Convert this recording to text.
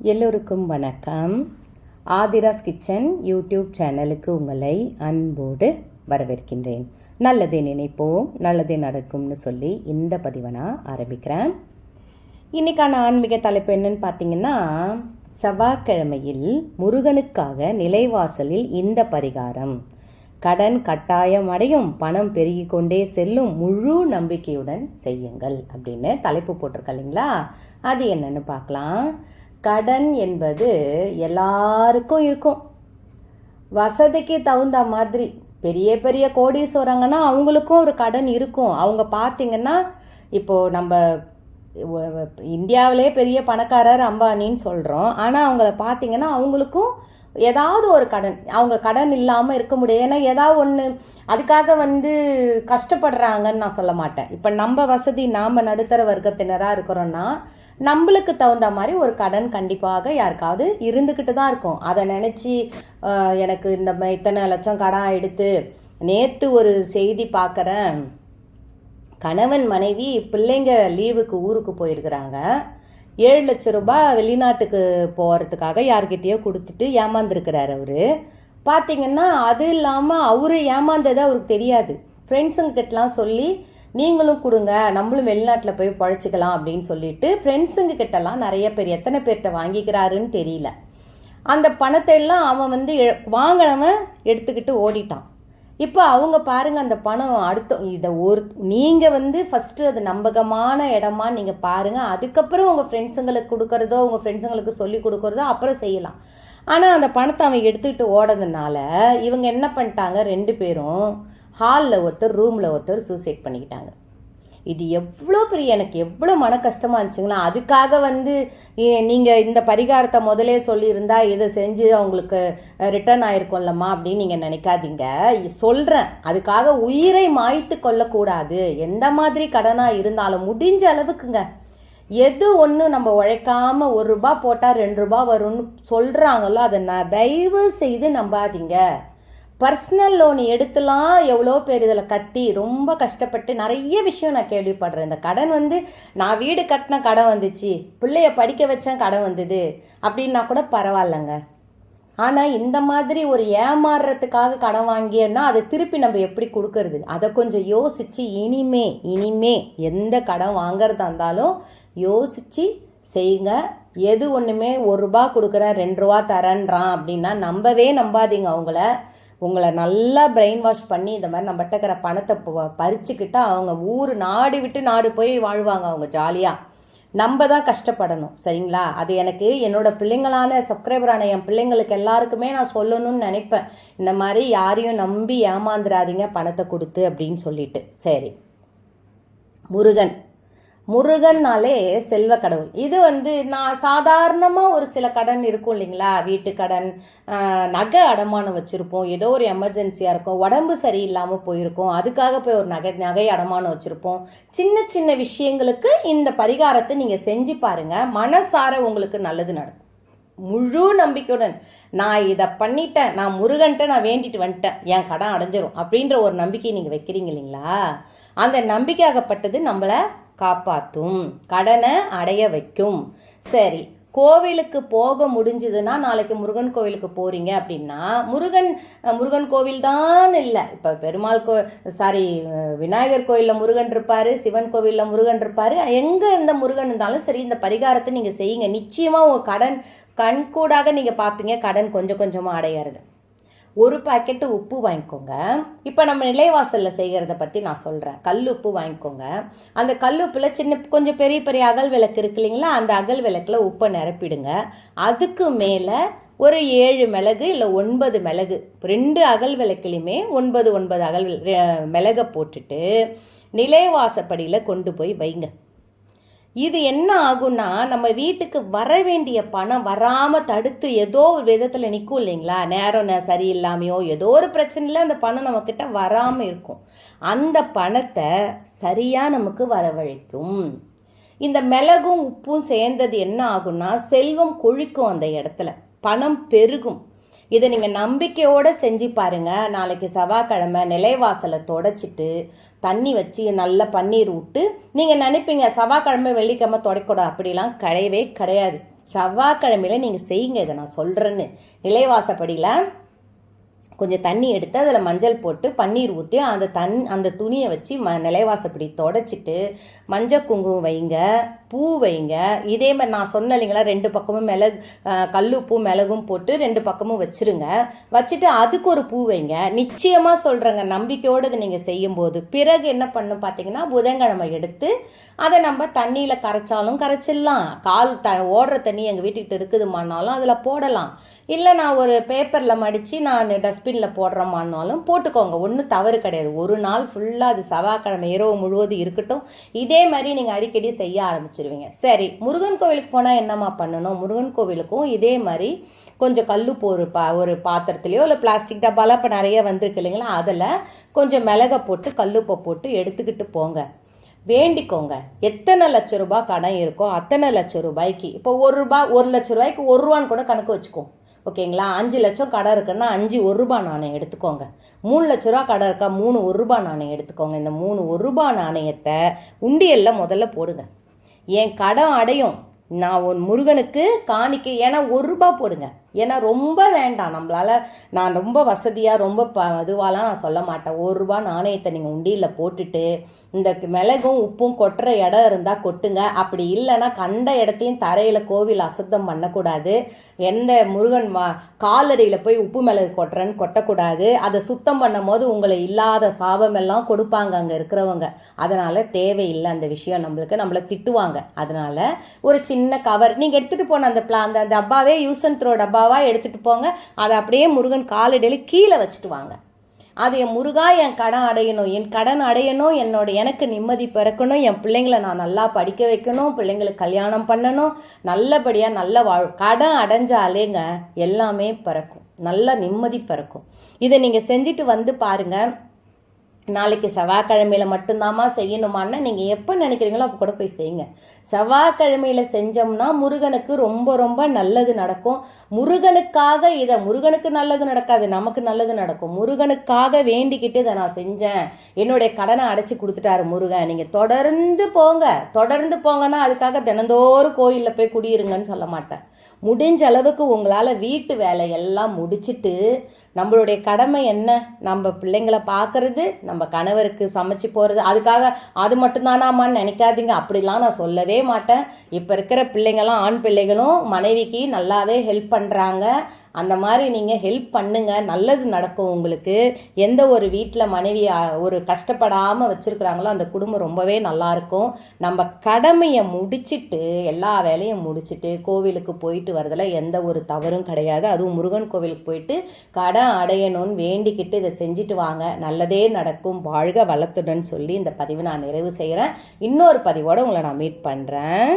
எல்லோருக்கும் வணக்கம். Aadhira's kitchen YouTube சேனலுக்கு உங்களை அன்போடு வரவேற்கின்றேன். நல்லதே நினைப்போம் நல்லதே நடக்கும்னு சொல்லி இந்த பதிவை நான் ஆரம்பிக்கிறேன். இன்னைக்கான ஆன்மீக தலைப்பு என்னன்னு பார்த்தீங்கன்னா செவ்வாய்க்கிழமையில் முருகனுக்காக நிலைவாசலில் இந்த பரிகாரம். கடன் கட்டாயம் அடையும் பணம் பெருகி கொண்டே செல்லும் முழு நம்பிக்கையுடன் செய்யுங்கள் அப்படின்னு தலைப்பு போட்டிருக்க இல்லைங்களா? அது என்னன்னு பார்க்கலாம். கடன் என்பது எல்லாருக்கும் இருக்கும். வசதிக்கு தகுந்த மாதிரி பெரிய பெரிய கோடீஸ்வரங்கன்னா அவங்களுக்கும் ஒரு கடன் இருக்கும். அவங்க பார்த்தீங்கன்னா இப்போது நம்ம இந்தியாவிலே பெரிய பணக்காரர் அம்பானின்னு சொல்கிறோம் ஆனால் அவங்கள பார்த்தீங்கன்னா அவங்களுக்கும் ஏதாவது ஒரு கடன். அவங்க கடன் இல்லாமல் இருக்க முடியாது. ஏன்னா ஏதாவது ஒன்று அதுக்காக வந்து கஷ்டப்படுறாங்கன்னு நான் சொல்ல மாட்டேன். இப்போ நம்ம வசதி நாம் நடுத்தர வர்க்கத்தினராக இருக்கிறோன்னா நம்மளுக்கு தகுந்த மாதிரி ஒரு கடன் கண்டிப்பாக யாருக்காவது இருந்துக்கிட்டு தான் இருக்கும். அதை நினச்சி எனக்கு இந்த ம- இத்தனை லட்சம் கடன் எடுத்து நேற்று ஒரு செய்தி பார்க்குறேன் கணவன் மனைவி பிள்ளைங்க லீவுக்கு ஊருக்கு போயிருக்கிறாங்க. ஏழு லட்ச ரூபாய் வெளிநாட்டுக்கு போகிறதுக்காக யார்கிட்டயோ கொடுத்துட்டு ஏமாந்துருக்கிறாரு அவர். பார்த்தீங்கன்னா அது இல்லாமல் அவர் ஏமாந்தது அவருக்கு தெரியாது. ஃப்ரெண்ட்ஸுங்க கிட்டலாம் சொல்லி நீங்களும் கொடுங்க நம்மளும் வெளிநாட்டில் போய் பழச்சிக்கலாம் அப்படின்னு சொல்லிட்டு ஃப்ரெண்ட்ஸுங்க கிட்டலாம் நிறைய பேர் எத்தனை பேர்கிட்ட வாங்கிக்கிறாருன்னு தெரியல. அந்த பணத்தை எல்லாம் அவன் வந்து எ- வாங்கினவன் எடுத்துக்கிட்டு ஓடிட்டான். இப்போ அவங்க பாருங்க அந்த பணம் அடுத்த இதை ஒரு நீங்கள் வந்து ஃபஸ்ட்டு அது நம்பகமான இடமா நீங்கள் பாருங்கள் அதுக்கப்புறம் உங்கள் ஃப்ரெண்ட்ஸுங்களுக்கு கொடுக்கறதோ உங்கள் ஃப்ரெண்ட்ஸுங்களுக்கு சொல்லி கொடுக்கறதோ அப்புறம் செய்யலாம். ஆனால் அந்த பணத்தை அவன் எடுத்துக்கிட்டு ஓடதுனால இவங்க என்ன பண்ணிட்டாங்க ரெண்டு பேரும் ஹாலில் ஒருத்தர் ரூமில் ஒருத்தர் சூசைட் பண்ணிக்கிட்டாங்க. இது எவ்வளோ பெரிய எனக்கு எவ்வளோ மன கஷ்டமாக இருந்துச்சுங்களா அதுக்காக வந்து நீங்கள் இந்த பரிகாரத்தை முதலே சொல்லியிருந்தா இதை செஞ்சு அவங்களுக்கு ரிட்டர்ன் ஆயிருக்கும்லம்மா அப்படின்னு நீங்கள் நினைக்காதீங்க. சொல்கிறேன் அதுக்காக உயிரை மாய்த்து கொள்ளக்கூடாது. எந்த மாதிரி கடனாக இருந்தாலும் முடிஞ்ச அளவுக்குங்க. எது ஒன்று நம்ம உழைக்காமல் ஒரு ரூபா போட்டால் ரெண்டு ரூபா வரும்னு சொல்கிறாங்களோ அதை நான் தயவு செய்து நம்பாதீங்க. பர்சனல் லோன் எடுத்துலாம் எவ்வளோ பேர் இதில் கட்டி ரொம்ப கஷ்டப்பட்டு நிறைய விஷயம் நான் கேள்விப்படுறேன். இந்த கடன் வந்து நான் வீடு கட்டின கடன் வந்துச்சு பிள்ளைய படிக்க வச்சேன் கடன் வந்தது அப்படின்னா கூட பரவாயில்லைங்க. ஆனால் இந்த மாதிரி ஒரு ஏமாறுறதுக்காக கடன் வாங்கியன்னா அதை திருப்பி நம்ம எப்படி கொடுக்கறது? அதை கொஞ்சம் யோசித்து இனிமே இனிமே எந்த கடன் வாங்குறதா இருந்தாலும் யோசித்து செய்யுங்க. எது ஒன்றுமே ஒரு ரூபா கொடுக்குறேன் ரெண்டு ரூபா தரேன்றான் அப்படின்னா நம்பவே நம்பாதீங்க அவங்கள. உங்களை நல்லா பிரெயின் வாஷ் பண்ணி இந்த மாதிரி நம்மகிட்ட இருக்கிற பணத்தை பறிச்சுக்கிட்டா அவங்க ஊர் நாடு விட்டு நாடு போய் வாழ்வாங்க அவங்க ஜாலியாக நம்ம தான் கஷ்டப்படணும் சரிங்களா? அது எனக்கு என்னோட பிள்ளைங்களான சப்ஸ்கிரைபரான என் பிள்ளைங்களுக்கு எல்லாருக்குமே நான் சொல்லணும்னு நினைப்பேன். இந்த மாதிரி யாரையும் நம்பி ஏமாந்துடாதீங்க பணத்தை கொடுத்து அப்படின்னு சொல்லிட்டு. சரி. முருகன். முருகன்னாலே செல்வ கடவுள். இது வந்து நான் சாதாரணமாக ஒரு சில கடன் இருக்கும் இல்லைங்களா? வீட்டு கடன் நகை அடமானம் வச்சுருப்போம். ஏதோ ஒரு எமர்ஜென்சியாக இருக்கும். உடம்பு சரியில்லாமல் போயிருக்கும். அதுக்காக போய் ஒரு நகை நகை அடமானம் வச்சுருப்போம். சின்ன சின்ன விஷயங்களுக்கு இந்த பரிகாரத்தை நீங்கள் செஞ்சு பாருங்கள் மனசார உங்களுக்கு நல்லது நடக்கும். முழு நம்பிக்கையுடன் நான் இதை பண்ணிட்டேன். நான் முருகன்ட்ட நான் வேண்டிட்டு வந்துட்டேன். என் கடன் அடைஞ்சிரும். அப்படின்ற ஒரு நம்பிக்கையை நீங்கள் வைக்கிறீங்க இல்லைங்களா? அந்த நம்பிக்கையாகப்பட்டது நம்மளை காப்பாற்றும் கடனை அடைய வைக்கும். சரி கோவிலுக்கு போக முடிஞ்சதுன்னா நாளைக்கு முருகன் கோவிலுக்கு போகிறீங்க அப்படின்னா முருகன் முருகன் கோவில் தான் இல்லை. இப்போ பெருமாள் கோ சாரி விநாயகர் கோயிலில் முருகன் இருப்பார் சிவன் கோவிலில் முருகன் இருப்பார். எங்கே இந்த முருகன் இருந்தாலும் சரி இந்த பரிகாரத்தை நீங்கள் செய்யுங்க. நிச்சயமாக உங்கள் கடன் கண்கூடாக நீங்கள் பார்ப்பீங்க. கடன் கொஞ்சம் கொஞ்சமாக அடையிறது. ஒரு பாக்கெட்டு உப்பு வாங்கிக்கோங்க. இப்போ நம்ம நிலைவாசலில் செய்கிறத பற்றி நான் சொல்கிறேன் கல் உப்பு வாங்கிக்கோங்க. அந்த கல் உப்பில் சின்ன கொஞ்சம் பெரிய பெரிய அகல் விளக்கு இருக்கு இல்லைங்களா? அந்த அகல் விளக்கில் உப்பை நிரப்பிடுங்க. அதுக்கு மேலே ஒரு ஏழு மிளகு இல்லை ஒன்பது மிளகு ரெண்டு அகல் விளக்குலையுமே ஒன்பது ஒன்பது அகல் மிளகை போட்டுட்டு நிலைவாசப்படியில் கொண்டு போய் வைங்க. இது என்ன ஆகும்னா நம்ம வீட்டுக்கு வர வேண்டிய பணம் வராமல் தடுத்து ஏதோ ஒரு விதத்தில் நிற்கும் இல்லைங்களா? நேரம் நே- சரியில்லாமையோ ஏதோ ஒரு பிரச்சனையில் அந்த பணம் நம்மக்கிட்ட வராமல் இருக்கும். அந்த பணத்தை சரியாக நமக்கு வரவழைக்கும். இந்த மிளகும் உப்பும் சேர்ந்தது என்ன ஆகும்னா செல்வம் கொழிக்கும் அந்த இடத்துல. பணம் பெருகும். இதை நீங்கள் நம்பிக்கையோடு செஞ்சு பாருங்கள் நாளைக்கு செவ்வாய்க்கிழமை நிலைவாசலை தொடச்சிட்டு தண்ணி வச்சு நல்லா பன்னீர் விட்டு நீங்கள் நினைப்பீங்க செவ்வாய்க்கிழமை வெள்ளிக்கிழமை தொடக்கூடாது அப்படிலாம் கிடையவே கிடையாது. செவ்வாய்க்கிழமையில் நீங்கள் செய்யுங்க. இதை நான் சொல்கிறேன்னு நிலைவாசப்படியில் கொஞ்சம் தண்ணி எடுத்து அதில் மஞ்சள் போட்டு பன்னீர் ஊற்றி அந்த தன் அந்த துணியை வச்சு ம நிலைவாசப்படி தொடச்சிட்டு மஞ்சள் குங்குமம் வைங்க பூ வைங்க. இதே மாதிரி நான் சொன்ன இல்லைங்களா ரெண்டு பக்கமும் மிளகு கல்லுப்பு மிளகும் போட்டு ரெண்டு பக்கமும் வச்சிருங்க. வச்சுட்டு அதுக்கு ஒரு பூ வைங்க. நிச்சயமாக சொல்கிறேங்க நம்பிக்கையோடு அதை நீங்கள் செய்யும்போது. பிறகு என்ன பண்ணும் பார்த்தீங்கன்னா புதன்கிழமை எடுத்து அதை நம்ம தண்ணியில் கரைச்சாலும் கரைச்சிடலாம். கால் த ஓடுற தண்ணி எங்கள் வீட்டுக்கிட்ட இருக்குதுமானாலும் அதில் போடலாம். இல்லை நான் ஒரு பேப்பரில் மடித்து நான் டஸ்ட்பினில் போடுறோமானாலும் போட்டுக்கோங்க. ஒன்றும் தவறு கிடையாது. ஒரு நாள் ஃபுல்லாக அது செவ்வாய்க்கிழமை இரவு முழுவதும் இருக்கட்டும். இதே மாதிரி நீங்கள் அடிக்கடி செய்ய ஆரம்பிச்சிருவீங்க. சரி முருகன் கோவிலுக்கு போனால் என்னம்மா பண்ணணும்? முருகன் கோவிலுக்கும் இதே மாதிரி கொஞ்சம் கல்லுப்பு ஒரு பா ஒரு பாத்திரத்துலையோ இல்லை பிளாஸ்டிக் டப்பாலாம் இப்போ நிறைய வந்திருக்கு இல்லைங்களா? அதில் கொஞ்சம் மிளகை போட்டு கல்லுப்பை போட்டு எடுத்துக்கிட்டு போங்க. வேண்டிக்கோங்க. எத்தனை லட்ச ரூபாய் கடன் இருக்கோ அத்தனை லட்ச ரூபாய்க்கு இப்போ ஒரு ரூபாய் ஒரு லட்ச ரூபாய்க்கு ஒரு ரூபான்னு கூட கணக்கு வச்சுக்கோ. ஓகேங்களா? அஞ்சு லட்சம் கடை இருக்குன்னா அஞ்சு ஒரு ரூபா நாணயம் எடுத்துக்கோங்க. மூணு லட்ச ரூபா கடை இருக்கா? மூணு ஒரு ரூபா நாணயம் எடுத்துக்கோங்க. இந்த மூணு ஒரு ரூபா நாணயத்தை உண்டியலில் முதல்ல போடுங்க. என் கடன் அடையும். நான் உன் முருகனுக்கு காணிக்க. ஏன்னா ஒரு ரூபா போடுங்க. ஏன்னா ரொம்ப வேண்டாம். நம்மளால் நான் ரொம்ப வசதியாக ரொம்ப ப இதுவாலாம் நான் சொல்ல மாட்டேன். ஒரு ரூபா நாணயத்தை நீங்கள் உண்டியில் போட்டுட்டு இந்த மிளகும் உப்பும் கொட்டுற இடம் இருந்தால் கொட்டுங்க. அப்படி இல்லைன்னா கண்ட இடத்துலையும் தரையில் கோவில் அசுத்தம் பண்ணக்கூடாது. எந்த முருகன் மா காலடியில் போய் உப்பு மிளகு கொட்டுறேன்னு கொட்டக்கூடாது. அதை சுத்தம் பண்ணும் போது உங்களை இல்லாத சாபம் எல்லாம் கொடுப்பாங்க அங்கே இருக்கிறவங்க. அதனால் தேவையில்லை அந்த விஷயம் நம்மளுக்கு. நம்மளை திட்டுவாங்க. அதனால் ஒரு சின்ன கவர் நீங்கள் எடுத்துகிட்டு போன அந்த பிளா அந்த டப்பாவே யூஸ் அண்ட் த்ரோ டப்பாவாக எடுத்துகிட்டு போங்க. அதை அப்படியே முருகன் காலடியில் கீழே வச்சுட்டு வாங்க. அது என் முருகா என் கடன் அடையணும். என் கடன் அடையணும். என்னோட எனக்கு நிம்மதி பிறக்கணும். என் பிள்ளைங்களை நான் நல்லா படிக்க வைக்கணும். பிள்ளைங்களுக்கு கல்யாணம் பண்ணணும். நல்லபடியாக நல்ல வாழ் கடன் அடைஞ்சாலேங்க எல்லாமே பிறக்கும். நல்லா நிம்மதி பிறக்கும். இதை நீங்கள் செஞ்சுட்டு வந்து பாருங்கள் நாளைக்கு செவ்வாய்க்கிழமையில் மட்டும்தாம்மா செய்யணுமான்னா நீங்கள் எப்போ நினைக்கிறீங்களோ அப்போ கூட போய் செய்யுங்க. செவ்வாய்க்கிழமையில் செஞ்சோம்னா முருகனுக்கு ரொம்ப ரொம்ப நல்லது நடக்கும். முருகனுக்காக இதை முருகனுக்கு நல்லது நடக்காது நமக்கு நல்லது நடக்கும். முருகனுக்காக வேண்டிக்கிட்டு இதை நான் செஞ்சேன். என்னுடைய கடனை அடைச்சி கொடுத்துட்டாரு முருகன். நீங்கள் தொடர்ந்து போங்க. தொடர்ந்து போங்கன்னா அதுக்காக தினந்தோறும் கோயிலில் போய் குடியிருங்கன்னு சொல்ல மாட்டேன். முடிஞ்ச அளவுக்கு உங்களால் வீட்டு வேலையெல்லாம் முடிச்சுட்டு நம்மளுடைய கடமை என்ன? நம்ம பிள்ளைங்களை பார்க்கறது நம்ம கணவருக்கு சமைச்சு போகிறது அதுக்காக அது மட்டும்தானாமான்னு நினைக்காதீங்க. அப்படிலாம் நான் சொல்லவே மாட்டேன். இப்போ இருக்கிற பிள்ளைங்களாம் ஆண் பிள்ளைகளும் மனைவிக்கு நல்லாவே ஹெல்ப் பண்ணுறாங்க அந்த மாதிரி நீங்கள் ஹெல்ப் பண்ணுங்க. நல்லது நடக்கும் உங்களுக்கு. எந்த ஒரு வீட்டில் மனைவி ஒரு கஷ்டப்படாமல் வச்சுருக்குறாங்களோ அந்த குடும்பம் ரொம்பவே நல்லாயிருக்கும் நம்ம கடமையை முடிச்சுட்டு எல்லா வேலையும் முடிச்சுட்டு கோவிலுக்கு போயிட்டு வரதில் எந்த ஒரு தவறும் கிடையாது. அதுவும் முருகன் கோவிலுக்கு போயிட்டு கடன் அடையணும்னு வேண்டிக்கிட்டு இதை செஞ்சுட்டு வாங்க. நல்லதே நடக்கும். வாழ்க வளத்துடன் சொல்லி இந்த பதிவு நான் நிறைவு செய்கிறேன். இன்னொரு பதிவோடு உங்களை நான் மீட் பண்ணுறேன்